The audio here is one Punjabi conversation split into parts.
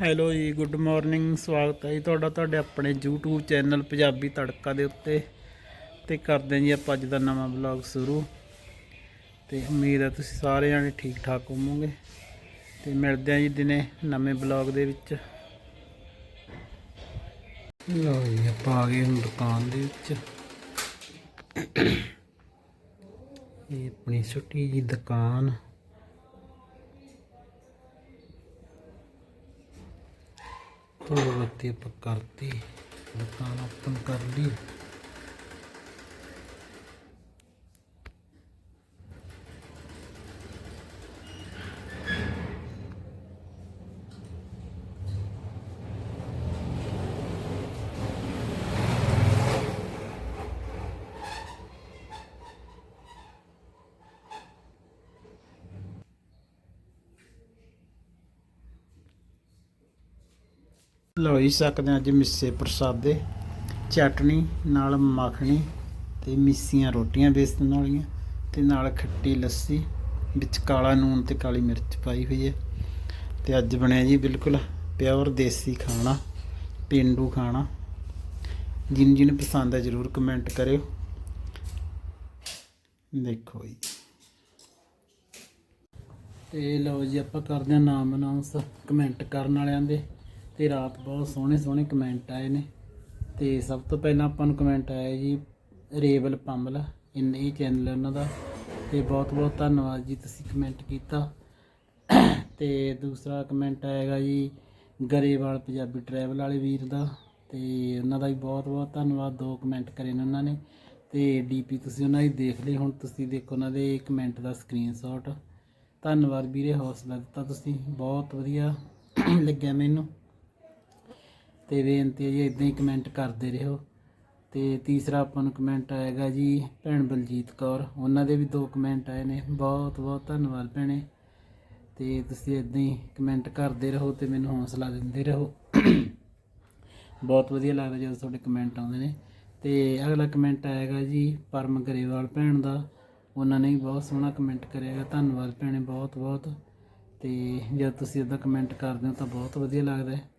ਹੈਲੋ ਜੀ, ਗੁੱਡ ਮਾਰਨਿੰਗ, ਸਵਾਗਤ ਹੈ ਜੀ ਤੁਹਾਡਾ, ਤੁਹਾਡੇ ਆਪਣੇ YouTube ਚੈਨਲ ਪੰਜਾਬੀ ਤੜਕਾ ਦੇ ਉੱਤੇ। ਤੇ ਕਰਦੇ ਹਾਂ ਜੀ ਆਪਾਂ ਅੱਜ ਦਾ ਨਵਾਂ ਵਲੌਗ ਸ਼ੁਰੂ। ਤੇ ਉਮੀਦ ਹੈ ਤੁਸੀਂ ਸਾਰੇ ਜਾਣੇ ਠੀਕ ਠਾਕ ਹੋਵੋਗੇ। ਤੇ ਮਿਲਦੇ ਹਾਂ ਜੀ ਦਿਨੇ ਨਵੇਂ ਵਲੌਗ ਦੇ ਵਿੱਚ। ਲਓ ਜੀ, ਆਪਾਂ ਆ ਗਏ ਹੁਣ ਦੁਕਾਨ ਦੇ ਵਿੱਚ। ਇਹ ਆਪਣੀ ਛੋਟੀ ਜੀ ਦੁਕਾਨ। ਥੋੜੀ ਬੱਤੀ ਆਪਾਂ ਕਰਤੀ ਦੁਕਾਨ ਓਪਨ ਕਰ ਲਈ। ਲਓ ਹੀ ਸਕਦੇ ਹਾਂ ਅੱਜ ਮਿੱਸੇ ਪ੍ਰਸਾਦੇ ਚਟਣੀ ਨਾਲ ਮੱਖਣੀ ਤੇ ਮਿੱਸੀਆਂ ਰੋਟੀਆਂ ਬੇਸਨ ਵਾਲੀਆਂ ਤੇ ਨਾਲ ਖੱਟੀ ਲੱਸੀ ਵਿੱਚ ਕਾਲਾ ਨੂਨ ਤੇ ਕਾਲੀ ਮਿਰਚ ਪਾਈ ਹੋਈ ਹੈ। ਤੇ ਅੱਜ ਬਣਿਆ ਜੀ ਬਿਲਕੁਲ ਪਿਓਰ ਦੇਸੀ ਖਾਣਾ, ਪਿੰਡੂ ਖਾਣਾ। ਜਿਨ ਜਿਨ ਪਸੰਦ ਹੈ ਜਰੂਰ ਕਮੈਂਟ ਕਰਿਓ। ਦੇਖੋ ਜੀ। ਤੇ ਲਓ ਜੀ ਆਪਾਂ ਕਰਦੇ ਹਾਂ ਨਾਮ ਅਨਾਉਂਸ ਕਮੈਂਟ ਕਰਨ ਵਾਲਿਆਂ ਦੇ। ਤੇ ਰਾਤ ਬਹੁਤ ਸੋਹਣੇ ਸੋਹਣੇ ਕਮੈਂਟ ਆਏ ਨੇ। ਤੇ ਸਭ ਤੋਂ ਪਹਿਲਾਂ ਆਪਾਂ ਨੂੰ ਕਮੈਂਟ ਆਇਆ ਜੀ, ਰੇਵਲ ਪੰਮਲ, ਇਨ ਇਹ ਚੈਨਲ ਉਹਨਾਂ ਦਾ। ਤੇ ਬਹੁਤ ਬਹੁਤ ਧੰਨਵਾਦ ਜੀ, ਤੁਸੀਂ ਕਮੈਂਟ ਕੀਤਾ। ਤੇ ਦੂਸਰਾ ਕਮੈਂਟ ਆਏਗਾ ਜੀ, ਗਰੇਵਾਲ ਪੰਜਾਬੀ ਟਰੈਵਲ ਵਾਲੇ ਵੀਰ ਦਾ। ਤੇ ਉਹਨਾਂ ਦਾ ਵੀ ਬਹੁਤ ਬਹੁਤ ਧੰਨਵਾਦ, ਦੋ ਕਮੈਂਟ ਕਰੇ ਨੇ ਉਹਨਾਂ ਨੇ। ਤੇ ਡੀਪੀ ਤੁਸੀਂ ਉਹਨਾਂ ਦੀ ਦੇਖ ਲਈ ਹੁਣ ਤੁਸੀਂ ਦੇਖੋ ਉਹਨਾਂ ਦੇ ਕਮੈਂਟ ਦਾ ਸਕਰੀਨਸ਼ਾਟ ਧੰਨਵਾਦ ਵੀਰੇ, ਹੌਸਲਾ ਦਿੱਤਾ ਤੁਸੀਂ, ਬਹੁਤ ਵਧੀਆ ਲੱਗਿਆ ਮੈਨੂੰ। ਤੇ ਬੇਨਤੀ ਹੈ ਜੀ ਇਦਾਂ ਹੀ ਕਮੈਂਟ ਕਰਦੇ ਰਹੋ। ਤੇ ਤੀਸਰਾ ਆਪਾਂ ਨੂੰ ਕਮੈਂਟ ਆਏਗਾ ਜੀ, ਭੈਣ ਬਲਜੀਤ ਕੌਰ। ਉਹਨਾਂ ਦੇ ਵੀ ਦੋ ਕਮੈਂਟ ਆਏ ਨੇ। ਬਹੁਤ ਬਹੁਤ ਧੰਨਵਾਦ ਭੈਣੇ। ਤੇ ਤੁਸੀਂ ਇਦਾਂ ਹੀ ਕਮੈਂਟ ਕਰਦੇ ਰਹੋ ਤੇ ਮੈਨੂੰ ਹੌਸਲਾ ਦਿੰਦੇ ਰਹੋ। ਬਹੁਤ ਵਧੀਆ ਲੱਗਦਾ ਜਦੋਂ ਤੁਹਾਡੇ ਕਮੈਂਟ ਆਉਂਦੇ ਨੇ। ਤੇ ਅਗਲਾ ਕਮੈਂਟ ਆਏਗਾ ਜੀ, ਪਰਮ ਗਰੇਵਾਲ ਭੈਣ ਦਾ। ਉਹਨਾਂ ਨੇ ਵੀ ਬਹੁਤ ਸੋਹਣਾ ਕਮੈਂਟ ਕਰਿਆਗਾ ਧੰਨਵਾਦ ਭੈਣੇ, ਬਹੁਤ ਬਹੁਤ। ਤੇ ਜਦ ਤੁਸੀਂ ਇਦਾਂ ਕਮੈਂਟ ਕਰਦੇ ਹੋ ਤਾਂ ਬਹੁਤ ਵਧੀਆ ਲੱਗਦਾ ਹੈ।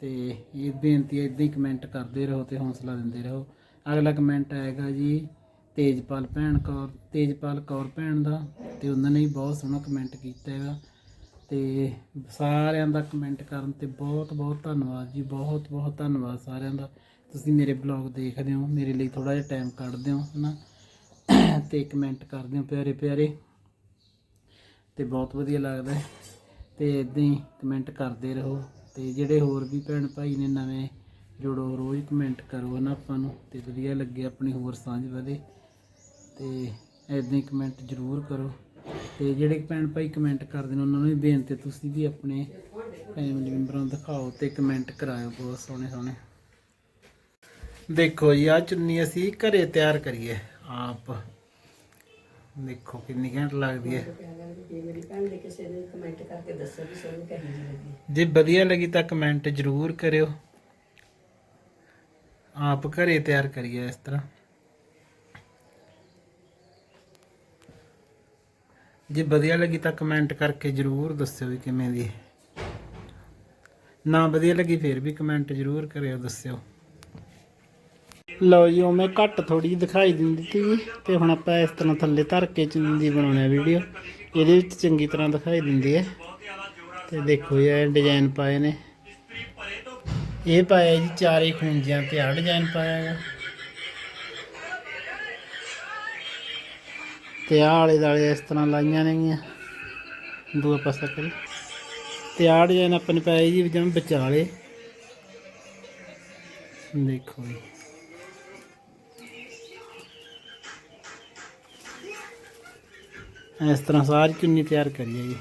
ਤੇ ਇਹ ਬੇਨਤੀ ਹੈ ਇਦਾਂ ਹੀ ਕਮੈਂਟ ਕਰਦੇ ਰਹੋ ਤੇ ਹੌਸਲਾ ਦਿੰਦੇ ਰਹੋ। ਅਗਲਾ ਕਮੈਂਟ ਆਏਗਾ ਜੀ, ਤੇਜਪਾਲ ਭੈਣ ਕੌਰ, ਤੇਜਪਾਲ ਕੌਰ ਭੈਣ ਦਾ, ਤੇ ਉਹਨਾਂ ਨੇ ਵੀ ਬਹੁਤ ਸੋਹਣਾ ਕਮੈਂਟ ਕੀਤਾ ਹੈਗਾ। ਤੇ ਸਾਰਿਆਂ ਦਾ ਕਮੈਂਟ ਕਰਨ ਤੇ ਬਹੁਤ ਬਹੁਤ ਧੰਨਵਾਦ ਜੀ, ਬਹੁਤ ਬਹੁਤ ਧੰਨਵਾਦ ਸਾਰਿਆਂ ਦਾ। ਤੁਸੀਂ ਮੇਰੇ ਬਲੌਗ ਦੇਖਦੇ ਹੋ, ਮੇਰੇ ਲਈ ਥੋੜਾ ਜਿਹਾ ਟਾਈਮ ਕੱਢਦੇ ਹੋ, ਹਨਾ? ਤੇ ਕਮੈਂਟ ਕਰਦੇ ਹੋ, ਪਿਆਰੇ ਪਿਆਰੇ। ਤੇ ਬਹੁਤ ਵਧੀਆ ਲੱਗਦਾ ਹੈ। ਤੇ ਇਦਾਂ ਹੀ ਕਮੈਂਟ ਕਰਦੇ ਰਹੋ। ਤੇ ਜਿਹੜੇ ਹੋਰ ਵੀ ਭੈਣ ਭਾਈ ਨੇ ਨਵੇਂ ਜੁੜੋ, ਰੋਜ਼ ਕਮੈਂਟ ਕਰੋ ਨਾ ਆਪਾਂ ਨੂੰ, ਤੇ ਵਧੀਆ ਲੱਗੇ ਆਪਣੀ ਹੋਰ ਸਾਂਝ ਵਧੇ। ਤੇ ਇਦਾਂ ਹੀ ਕਮੈਂਟ ਜ਼ਰੂਰ ਕਰੋ। ਤੇ ਜਿਹੜੇ ਭੈਣ ਭਾਈ ਕਮੈਂਟ ਕਰਦੇ ਨੇ, ਉਹਨਾਂ ਨੂੰ ਵੀ ਬੇਨਤੀ ਤੁਸੀਂ ਵੀ ਆਪਣੇ ਫੈਮਿਲੀ ਮੈਂਬਰਾਂ ਨੂੰ ਦਿਖਾਓ ਤੇ ਕਮੈਂਟ ਕਰਾਇਓ, ਬਹੁਤ ਸੋਹਣੇ ਸੋਹਣੇ। ਦੇਖੋ ਜੀ ਆ ਚੁੰਨੀ ਅਸੀਂ ਘਰੇ ਤਿਆਰ ਕਰੀਏ, ਆਪ। ਦੇਖੋ ਕਿੰਨੀ ਘੈਂਟ ਲੱਗਦੀ ਹੈ। ਜੇ ਮੇਰੀ ਭੈਣ ਦੇ ਕਿਸੇ ਨੇ ਕਮੈਂਟ ਕਰਕੇ ਦੱਸੋ ਵੀ ਸੋਹਣੀ ਕਹੀ ਜੀ ਲੱਗੀ ਜੇ ਵਧੀਆ ਲੱਗੀ ਤਾਂ ਕਮੈਂਟ ਜ਼ਰੂਰ ਕਰਿਓ। ਆਪ ਘਰੇ ਤਿਆਰ ਕਰੀਏ ਇਸ ਤਰ੍ਹਾਂ। ਜੇ ਵਧੀਆ ਲੱਗੀ ਤਾਂ ਕਮੈਂਟ ਕਰਕੇ ਜ਼ਰੂਰ ਦੱਸਿਓ ਵੀ ਕਿਵੇਂ ਦੀ ਹੈ। ਨਾ ਵਧੀਆ ਲੱਗੀ ਫਿਰ ਵੀ ਕਮੈਂਟ ਜ਼ਰੂਰ ਕਰਿਓ, ਦੱਸਿਓ। ਲਓ ਜੀ, ਉਹ ਮੈਂ ਘੱਟ ਥੋੜੀ ਦਿਖਾਈ ਦਿੰਦੀ ਸੀ ਤੇ ਹੁਣ ਆਪਾਂ ਇਸ ਤਰ੍ਹਾਂ ਥੱਲੇ ਧਰ ਕੇ ਚੁੰਨੀ ਬਣਾਉਣਾ ਵੀਡੀਓ ਇਹਦੇ ਵਿੱਚ ਚੰਗੀ ਤਰ੍ਹਾਂ ਦਿਖਾਈ ਦਿੰਦੀ ਹੈ ਤੇ ਦੇਖੋ ਇਹ ਡਿਜ਼ਾਈਨ ਪਾਏ ਨੇ। ਇਹ ਪਾਇਆ ਜੀ, ਚਾਰੇ ਖੁੰਝਿਆਂ ਤੇ ਆ ਡਿਜ਼ਾਈਨ ਪਾਇਆ ਹੈਗਾ ਤੇ ਆਹ ਆਲੇ ਦਾਲੇ ਇਸ ਤਰ੍ਹਾਂ ਲਾਈਆਂ ਨੇਗੀਆਂ ਦੂਆ ਪਾਸਾ ਕਰੀ। ਤੇ ਆਹ ਡਿਜ਼ਾਈਨ ਆਪਾਂ ਨੇ ਪਾਇਆ ਜੀ ਜਿਵੇਂ ਵਿਚਾਲੇ। ਦੇਖੋ ਜੀ। ਇਸ ਤਰ੍ਹਾਂ ਸਾਰੀ ਚੁੰਨੀ ਤਿਆਰ ਕਰੀਏ ਜੀ।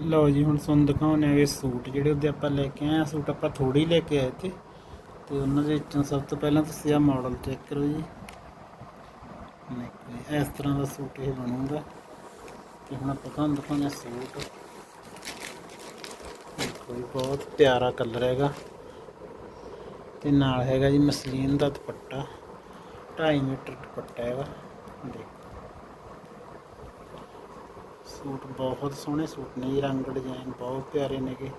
ਲਓ ਜੀ, ਹੁਣ ਤੁਹਾਨੂੰ ਦਿਖਾਉਣੇ ਹੈਗੇ ਸੂਟ ਜਿਹੜੇ ਉਹਦੇ ਆਪਾਂ ਲੈ ਕੇ ਆਏ ਆ। ਸੂਟ ਆਪਾਂ ਥੋੜੀ ਲੈ ਕੇ ਆਏ ਤੇ ਤੇ ਉਹਨਾਂ ਦੇ ਵਿੱਚੋਂ ਸਭ ਤੋਂ ਪਹਿਲਾਂ ਤੁਸੀਂ ਆਹ ਮਾਡਲ ਚੈੱਕ ਕਰੋ ਜੀ। ਇਸ ਤਰ੍ਹਾਂ ਦਾ ਸੂਟ ਇਹ ਬਣੂਗਾ। ਤੇ ਹੁਣ ਆਪਾਂ ਤੁਹਾਨੂੰ ਦਿਖਾਉਂਦੇ ਹਾਂ ਸੂਟ। ਦੇਖੋ ਜੀ, ਬਹੁਤ ਪਿਆਰਾ ਕਲਰ ਹੈਗਾ। ਤੇ ਨਾਲ ਹੈਗਾ ਜੀ ਮਸਲੀਨ ਦਾ ਦੁਪੱਟਾ। 2.5 ਮੀਟਰ ਦੁਪੱਟਾ ਹੈਗਾ। ਦੇਖੋ। ਸੂਟ ਬਹੁਤ ਸੋਹਣੇ ਸੂਟ ਨੇ ਜੀ ਰੰਗ ਡਿਜ਼ਾਈਨ ਬਹੁਤ ਪਿਆਰੇ ਨੇਗੇ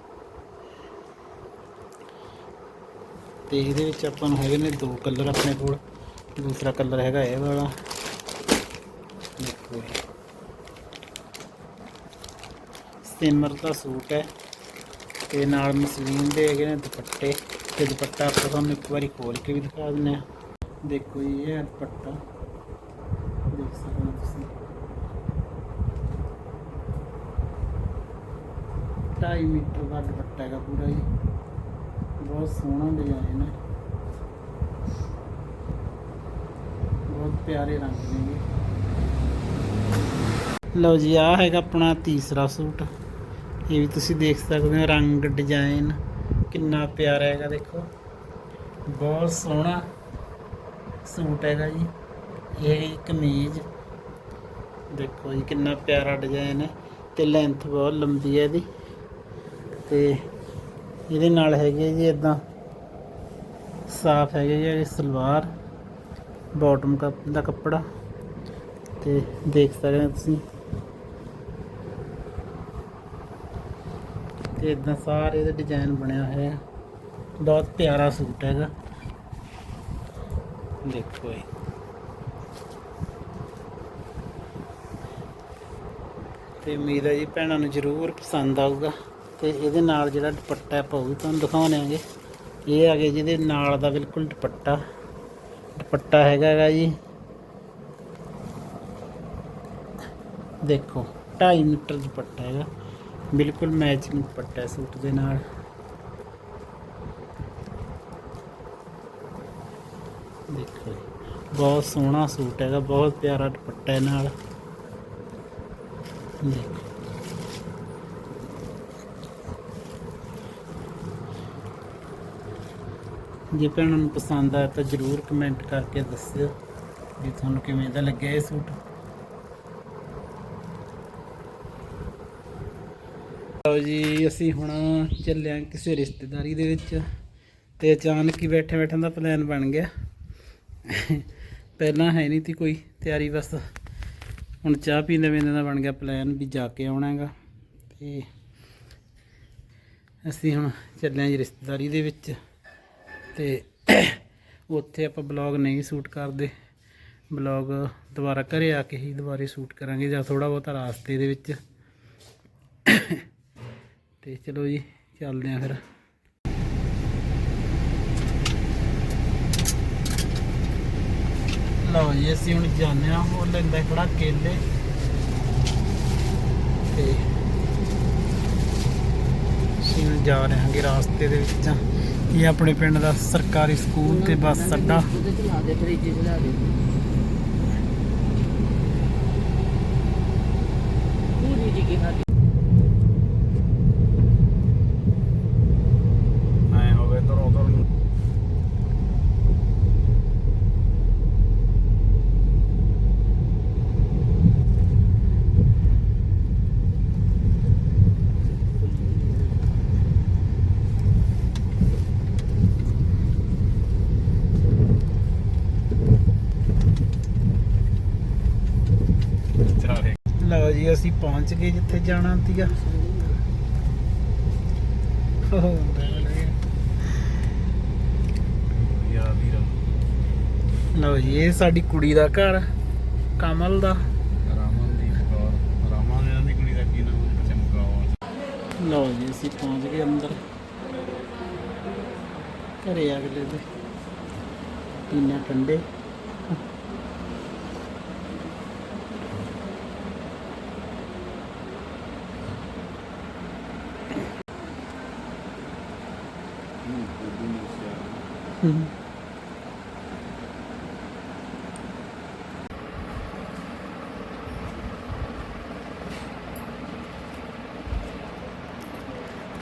ਤੇ ਇਹਦੇ ਵਿੱਚ ਆਪਾਂ ਨੂੰ ਹੈਗੇ ਨੇ ਦੋ ਕਲਰ ਆਪਣੇ ਕੋਲ, ਦੂਸਰਾ ਕਲਰ ਹੈਗਾ ਇਹ ਵਾਲਾ। ਦੇਖੋ ਜੀ। ਸਿਮਰ ਦਾ ਸੂਟ ਹੈ। ਤੇ ਨਾਲ ਮਸਲੀਨ ਦੇ ਹੈਗੇ ਨੇ ਦੁਪੱਟੇ। ਤੇ ਦੁਪੱਟਾ ਆਪਾਂ ਤੁਹਾਨੂੰ ਇੱਕ ਵਾਰੀ ਖੋਲ ਕੇ ਵੀ ਦਿਖਾ ਦਿੰਦੇ ਆ ਦੇਖੋ ਜੀ, ਇਹ ਦੁਪੱਟਾ। ਦੇਖ ਸਕਦੇ ਹੋ ਤੁਸੀਂ। ਢਾਈ ਮੀਟਰ ਦਾ ਦੁਪੱਟਾ ਹੈਗਾ ਪੂਰਾ ਜੀ। ਬਹੁਤ ਸੋਹਣਾ ਡਿਜ਼ਾਈਨ ਹੈ। ਬਹੁਤ ਪਿਆਰੇ ਰੰਗ ਨੇ ਲਓ ਜੀ ਆ ਹੈਗਾ ਆਪਣਾ ਤੀਸਰਾ ਸੂਟ। ਇਹ ਵੀ ਤੁਸੀਂ ਦੇਖ ਸਕਦੇ ਹੋ ਰੰਗ ਡਿਜ਼ਾਈਨ ਕਿੰਨਾ ਪਿਆਰਾ ਹੈਗਾ, ਦੇਖੋ। ਬਹੁਤ ਸੋਹਣਾ। ਸੂਟ ਹੈਗਾ ਜੀ। ਇਹ ਕਮੀਜ਼। ਦੇਖੋ ਜੀ, ਕਿੰਨਾ ਪਿਆਰਾ ਡਿਜ਼ਾਈਨ ਹੈ ਤੇ ਲੈਂਥ ਬਹੁਤ ਲੰਬੀ ਹੈ ਇਹਦੀ। ਤੇ ਇਹਦੇ ਨਾਲ ਹੈਗੇ ਜੀ ਇਦਾਂ ਸਾਫ਼ ਹੈਗੇ ਜੀ ਇਹ ਸਲਵਾਰ ਬਾਟਮ ਦਾ ਕੱਪੜਾ। ਤੇ ਦੇਖ ਸਕਦੇ ਹੋ ਤੁਸੀਂ। ਤੇ ਇਦਾਂ ਸਾਰੇ ਇਹਦੇ ਡਿਜ਼ਾਈਨ ਬਣਿਆ ਹੋਇਆ। ਬਹੁਤ ਪਿਆਰਾ ਸੂਟ ਹੈਗਾ। ਦੇਖੋ ਇਹ ਤੇ ਉਮੀਦ ਹੈ ਜੀ ਭੈਣਾਂ ਨੂੰ ਜ਼ਰੂਰ ਪਸੰਦ ਆਊਗਾ। ਤੇ ਇਹਦੇ ਨਾਲ ਜਿਹੜਾ ਦੁਪੱਟਾ ਆਪਾਂ ਵੀ ਤੁਹਾਨੂੰ ਦਿਖਾਉਣੇ ਆਂਗੇ। ਇਹ ਆ ਗਿਆ ਜਿਹਦੇ ਨਾਲ ਦਾ ਬਿਲਕੁਲ ਦੁਪੱਟਾ। ਦੁਪੱਟਾ ਹੈਗਾ ਗਾ ਜੀ। ਦੇਖੋ 2.5 ਮੀਟਰ ਦੁਪੱਟਾ ਹੈਗਾ। ਬਿਲਕੁਲ ਮੈਚਿੰਗ ਦੁਪੱਟਾ ਸੂਟ ਦੇ ਨਾਲ ਦੇਖੋ ਜੀ, ਬਹੁਤ ਸੋਹਣਾ ਸੂਟ ਹੈਗਾ, ਬਹੁਤ ਪਿਆਰਾ ਦੁਪੱਟਾ ਹੈ ਨਾਲ। ਦੇਖੋ। ਜੇ ਭੈਣਾਂ ਨੂੰ ਪਸੰਦ ਆਇਆ ਤਾਂ ਜਰੂਰ ਕਮੈਂਟ ਕਰਕੇ ਦੱਸਿਓ ਵੀ ਤੁਹਾਨੂੰ ਕਿਵੇਂ ਦਾ ਲੱਗਿਆ ਇਹ ਸੂਟ। ਲਓ ਜੀ, ਅਸੀਂ ਹੁਣ ਚੱਲਿਆ ਕਿਸੇ ਰਿਸ਼ਤੇਦਾਰੀ ਦੇ ਵਿੱਚ ਤੇ ਅਚਾਨਕ ਹੀ ਬੈਠੇ ਬੈਠੇ ਦਾ ਪਲਾਨ ਬਣ ਗਿਆ। ਪਹਿਲਾਂ ਹੈ ਨਹੀਂ ਤੀ ਕੋਈ ਤਿਆਰੀ, ਬਸ ਹੁਣ ਚਾਹ ਪੀਂਦੇ ਪੀਂਦੇ ਦਾ ਬਣ ਗਿਆ ਪਲਾਨ ਵੀ ਜਾ ਕੇ ਆਉਣਾ ਹੈਗਾ ਤੇ ਅਸੀਂ ਹੁਣ ਚੱਲੇ ਹਾਂ ਜੀ ਰਿਸ਼ਤੇਦਾਰੀ ਦੇ ਵਿੱਚ ਤੇ ਉੱਥੇ ਆਪਾਂ ਬਲੌਗ ਨਹੀਂ ਸ਼ੂਟ ਕਰਦੇ। ਬਲੌਗ ਦੁਬਾਰਾ ਘਰੇ ਆ ਕੇ ਹੀ ਦੁਬਾਰੇ ਸ਼ੂਟ ਕਰਾਂਗੇ ਜਾਂ ਥੋੜਾ ਬਹੁਤਾ ਰਾਸਤੇ ਦੇ ਵਿੱਚ। ਤੇ ਚਲੋ ਜੀ, ਚੱਲਦੇ ਆਂ ਫਿਰ। ਲਓ ਜੀ, ਅਸੀਂ ਹੁਣ ਜਾਂਦੇ ਆ ਉਹ ਲੈਂਦਾ ਖੜਾ ਕੇਲੇ। ਤੇ ਅਸੀਂ ਹੁਣ ਜਾ ਰਹੇ ਹਾਂਗੇ ਰਾਸਤੇ ਦੇ ਵਿੱਚ ਇਹ ਆਪਣੇ ਪਿੰਡ ਦਾ ਸਰਕਾਰੀ ਸਕੂਲ ਤੇ ਬੱਸ ਅੱਡਾ ਉਹਦੇ ਚ ਲਾ ਦੇ ਫ੍ਰਿਜ ਚ ਲਾ ਦੇ ਪੂਰੀ ਜੀ ਕੀ ਖਾਦੀ ਐ ਹੋ ਗਏ ਤੋਂ ਉਧਰ ਨੂੰ ਲਓ ਜੀ ਅਸੀਂ ਪਹੁੰਚ ਗਏ ਜਿੱਥੇ ਜਾਣਾ ਸੀਗਾ। ਲਓ ਜੀ ਇਹ ਸਾਡੀ ਕੁੜੀ ਦਾ ਘਰ ਕਮਲ ਦਾ। ਲਓ ਜੀ ਅਸੀਂ ਪਹੁੰਚ ਗਏ ਅੰਦਰ। ਘਰੇ ਅਗਲੇ ਦੇ ਪੀਣਾ ਠੰਡੇ।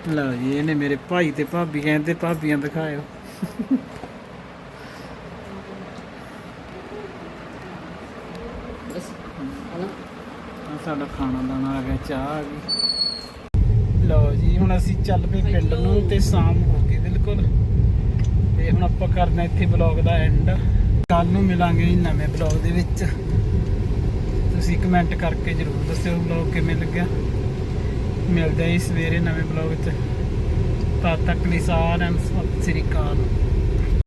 ਲਓ ਜੀ ਇਹਨੇ ਮੇਰੇ ਭਾਈ ਤੇ ਭਾਬੀ ਕਹਿੰਦੇ ਭਾਬੀਆਂ ਦਿਖਾਇਓ। ਆ ਸਾਡਾ ਖਾਣਾ ਦਾਣਾ ਆ ਗਿਆ ਚਾਹ ਆ ਗਈ। ਲਓ ਜੀ ਹੁਣ ਅਸੀਂ ਚੱਲ ਪਏ ਪਿੰਡ ਨੂੰ ਤੇ ਸ਼ਾਮ ਹੋ ਗਈ ਬਿਲਕੁਲ। ਤੇ ਹੁਣ ਆਪਾਂ ਕਰਨਾ ਇੱਥੇ ਬਲੌਗ ਦਾ ਐਂਡ ਕੱਲ ਨੂੰ ਮਿਲਾਂਗੇ ਜੀ ਨਵੇਂ ਬਲੌਗ ਦੇ ਵਿੱਚ। ਤੁਸੀਂ ਕਮੈਂਟ ਕਰਕੇ ਜਰੂਰ ਦੱਸਿਓ ਵਲੌਗ ਕਿਵੇਂ ਲੱਗਿਆ। ਮਿਲਦੇ ਹਾਂ ਜੀ ਸਵੇਰੇ ਨਵੇਂ ਵਲੌਗ 'ਚ। ਤਦ ਤੱਕ ਲਈ ਸਾਰਿਆਂ ਨੂੰ ਸਤਿ ਸ੍ਰੀ ਅਕਾਲ।